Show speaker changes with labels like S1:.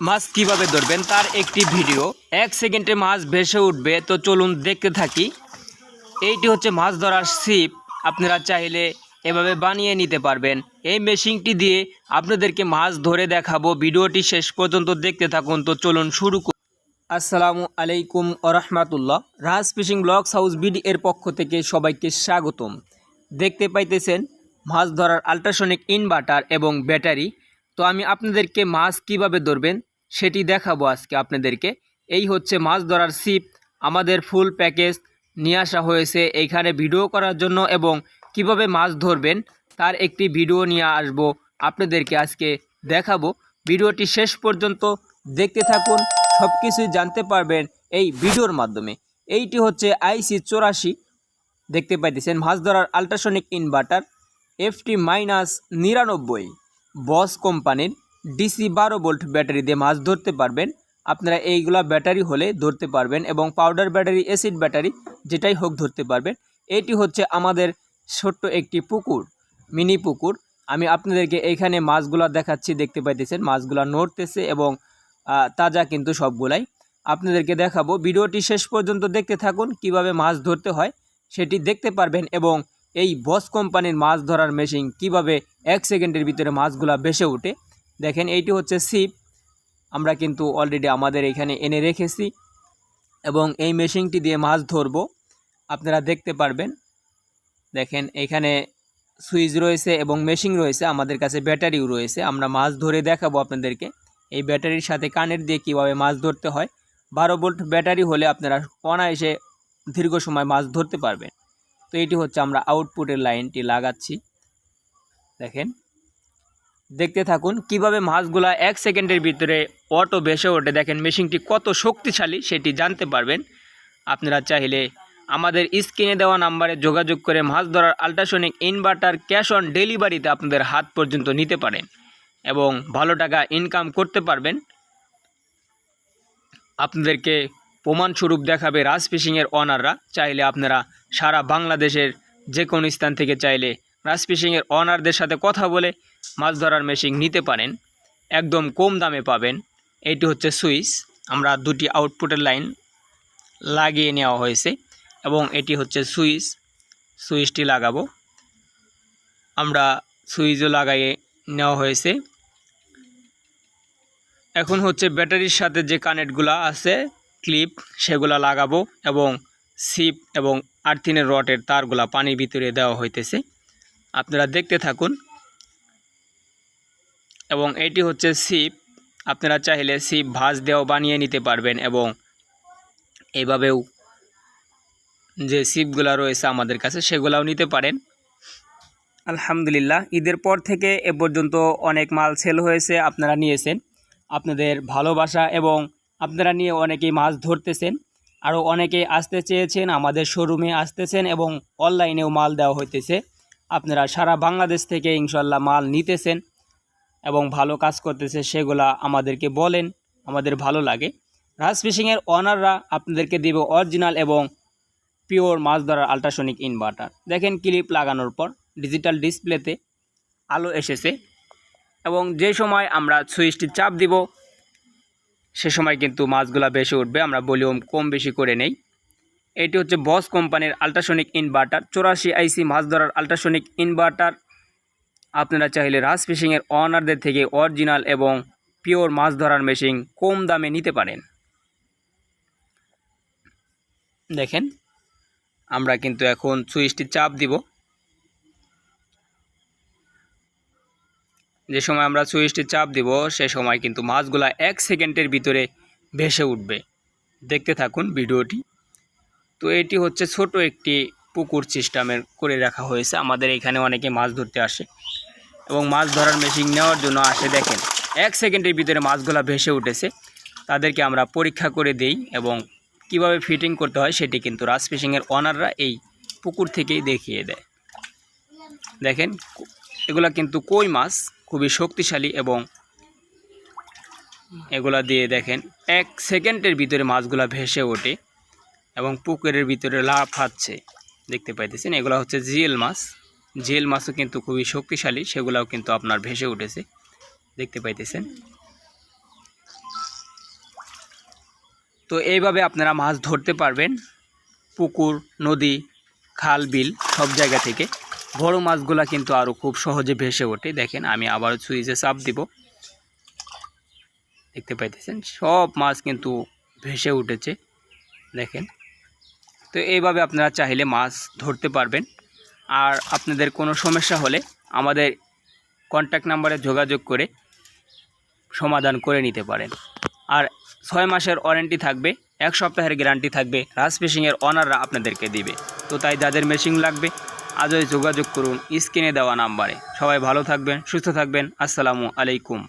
S1: মাছ কীভাবে ধরবেন তার একটি ভিডিও। এক সেকেন্ডে মাছ ভেসে উঠবে, তো চলুন দেখতে থাকি। এইটি হচ্ছে মাছ ধরার ছিপ। আপনারা চাইলে এভাবে বানিয়ে নিতে পারবেন। এই মেশিনটি দিয়ে আপনাদেরকে মাছ ধরে দেখাবো। ভিডিওটি শেষ পর্যন্ত দেখতে থাকুন, তো চলুন শুরু করি। আসসালামু আলাইকুম আরহামাতুল্লাহ Raj fishing blogs house BD এর পক্ষ থেকে সবাইকে স্বাগতম। দেখতে পাইতেছেন, মাছ ধরার আল্ট্রাসনিক ইনভার্টার এবং ব্যাটারি। তো আমি আপনাদেরকে মাছ কীভাবে ধরবেন সেটি দেখাবো আজকে আপনাদেরকে। এই হচ্ছে মাছ ধরার সিপ আমাদের ফুল প্যাকেজ নিয়ে আসা হয়েছে এইখানে ভিডিও করার জন্য এবং কীভাবে মাছ ধরবেন তার একটি ভিডিও নিয়ে আসব আপনাদেরকে আজকে দেখাবো। ভিডিওটি শেষ পর্যন্ত দেখতে থাকুন সব কিছুই জানতে পারবেন এই ভিডিওর মাধ্যমে। এইটি হচ্ছে আইসি চৌরাশি, দেখতে পাইতেছেন মাছ ধরার আল্ট্রাসনিক ইনভার্টার এফটি মাইনাস নিরানব্বই। বস কোম্পানির ডিসি বারো ভোল্ট ব্যাটারি দিয়ে মাছ ধরতে পারবেন। আপনারা এইগুলা ব্যাটারি হলে ধরতে পারবেন এবং পাউডার ব্যাটারি, অ্যাসিড ব্যাটারি, যেটাই হোক ধরতে পারবেন। এটি হচ্ছে আমাদের ছোট্ট একটি পুকুর, মিনি পুকুর। আমি আপনাদেরকে এইখানে মাছগুলা দেখাচ্ছি, দেখতে পাইতেছেন? মাছগুলা নড়তেছে এবং তাজা কিন্তু সবগুলাই। আপনাদেরকে দেখাবো। ভিডিওটি শেষ পর্যন্ত দেখতে থাকুন, কীভাবে মাছ ধরতে হয়, সেটি দেখতে পারবেন এবং এই বস কোম্পানির মাছ ধরার মেশিন কীভাবে এক সেকেন্ডের ভিতরে মাছগুলা ভেসে ওঠে? দেখেন, এইটি হচ্ছে সিপ আমরা কিন্তু অলরেডি আমাদের এখানে এনে রেখেছি এবং এই মেশিনটি দিয়ে মাছ ধরবো। আপনারা দেখতে পারবেন। দেখেন, এখানে সুইচ রয়েছে এবং মেশিন রয়েছে। আমাদের কাছে ব্যাটারিও রয়েছে। আমরা মাছ ধরে দেখাবো আপনাদেরকে। এই ব্যাটারির সাথে কানের দিয়ে কীভাবে মাছ ধরতে হয়। বারো ভোল্ট ব্যাটারি হলে আপনারা অনায়াসে দীর্ঘ সময় মাছ ধরতে পারবেন। তো এটি হচ্ছে আমরা আউটপুটের লাইনটি লাগাচ্ছি। দেখেন। দেখতে থাকুন, কীভাবে মাছগুলা এক সেকেন্ডের ভিতরে অটো ভেসে ওঠে। দেখেন, মেশিনটি কত শক্তিশালী সেটি জানতে পারবেন। আপনারা চাইলে আমাদের স্ক্রিনে দেওয়া নাম্বারে যোগাযোগ করে মাছ ধরার আল্ট্রাসনিক ইনভার্টার ক্যাশ অন ডেলিভারিতে আপনাদের হাত পর্যন্ত নিতে পারেন এবং ভালো টাকা ইনকাম করতে পারবেন। আপনাদেরকে প্রমাণস্বরূপ দেখাবে রাজ ফিশিংয়ের অনাররা। চাইলে আপনারা সারা বাংলাদেশের যে কোনো স্থান থেকে চাইলে রাজ ফিশিংয়ের অনারদের সাথে কথা বলে মাছ ধরার মেশিন নিতে পারেন। একদম কম দামে পাবেন। এইটি হচ্ছে সুইচ আমরা দুটি আউটপুটের লাইন লাগিয়ে নেওয়া হয়েছে এবং এটি হচ্ছে সুইচ সুইচটি লাগাবো। আমরা সুইচও লাগাইয়ে নেওয়া হয়েছে। এখন হচ্ছে ব্যাটারির সাথে যে কানেক্টগুলো আছে ক্লিপ সেগুলা লাগাবো এবং সিপ এবং আর্থিনের রটের তারগুলা পানির ভিতরে দেওয়া হইতেছে। আপনারা দেখতে থাকুন। এবং এটি হচ্ছে সিপ। আপনারা চাইলে সিপ ভাঁজ দেওয়া বানিয়ে নিতে পারবেন এবং এভাবেও যে সিপগুলো রয়েছে আমাদের কাছে সেগুলাও নিতে পারেন। আলহামদুলিল্লাহ, ঈদের পর থেকে এ পর্যন্ত অনেক মাল সেল হয়েছে, আপনারা নিয়েছেন। আপনাদের ভালোবাসা এবং আপনারা নিয়ে অনেকেই মাছ ধরতেছেন, আরও অনেকেই আসতে চেয়েছেন, আমাদের শোরুমে আসতেছেন এবং অনলাইনেও মাল দেওয়া হইতেছে। আপনারা সারা বাংলাদেশ থেকে ইনশাল্লাহ মাল নিতেছেন এবং ভালো কাজ করতেছে, সেগুলা আমাদেরকে বলেন, আমাদের ভালো লাগে। রাজ ফিশিংয়ের অনাররা আপনাদেরকে দেবে অরিজিনাল এবং পিওর মাছ ধরার আল্ট্রাসনিক ইনভার্টার। দেখেন ক্লিপ লাগানোর পর, ডিজিটাল ডিসপ্লেতে আলো এসেছে এবং যে সময় আমরা সুইচটি চাপ দিব সে সময় কিন্তু মাছগুলা বেশি উঠবে, আমরা ভলিউম কম বেশি করে নেই। এটি হচ্ছে বস কোম্পানির আল্ট্রাসনিক ইনভার্টার। চৌরাশি আইসি মাছ ধরার আল্ট্রাসনিক ইনভার্টার। আপনারা চাইলে রাজ ফিশিংয়ের অনারদের থেকে অরিজিনাল এবং পিওর মাছ ধরার মেশিন কম দামে নিতে পারেন। দেখেন, আমরা কিন্তু এখন সুইচটি চাপ দিব। যে সময় আমরা সুইচটি চাপ দিব, সে সময় কিন্তু মাছগুলা এক সেকেন্ডের ভিতরে ভেসে উঠবে। দেখতে থাকুন ভিডিওটি। তো এটি হচ্ছে ছোট একটি পুকুর সিস্টেমের করে রাখা হয়েছে। আমাদের এখানে অনেকে মাছ ধরতে আসে এবং মাছ ধরার মেশিন নেওয়ার জন্য আসে। দেখেন, এক সেকেন্ডের ভিতরে মাছগুলা ভেসে উঠেছে। তাদেরকে আমরা পরীক্ষা করে দেই এবং কীভাবে ফিটিং করতে হয় সেটি কিন্তু রাজ ফিশিংয়ের অনাররা এই পুকুর থেকেই দেখিয়ে দেয়। দেখেন এগুলা কিন্তু কই মাছ? খুবই শক্তিশালী এবং এগুলা দিয়ে দেখেন, এক সেকেন্ডের ভিতরে মাছগুলা ভেসে ওঠে এবং পুকুরের ভিতরে লাফাচ্ছে দেখতে পাইতেছেন, এগুলো হচ্ছে জিএল মাছ। জিএল মাছও কিন্তু খুবই শক্তিশালী, সেগুলাও কিন্তু আপনার ভেসে উঠেছে। দেখতে পাইতেছেন। তো এইভাবে আপনারা মাছ ধরতে পারবেন, পুকুর, নদী, খাল, বিল সব জায়গা থেকে। বড় মাছগুলা কিন্তু আরও খুব সহজে ভেসে ওঠে। দেখেন, আমি আবারও সুইচে চাপ দিব। দেখতে পাইতেছেন, সব মাছ কিন্তু ভেসে উঠেছে। দেখেন, তো এইভাবে আপনারা চাইলে মাছ ধরতে পারবেন। আর আপনাদের কোনো সমস্যা হলে আমাদের কন্ট্যাক্ট নাম্বারে যোগাযোগ করে সমাধান করে নিতে পারেন। আর ছয় মাসের ওয়ারেন্টি থাকবে, এক সপ্তাহের গ্যারান্টি থাকবে, রাজ ফিশিংয়ের অনাররা আপনাদেরকে দিবে। তো তাই যাদের মেশিন লাগবে আজই যোগাযোগ করুন স্ক্রিনে দেওয়া নাম্বারে। সবাই ভালো থাকবেন সুস্থ থাকবেন। আসসালামু আলাইকুম।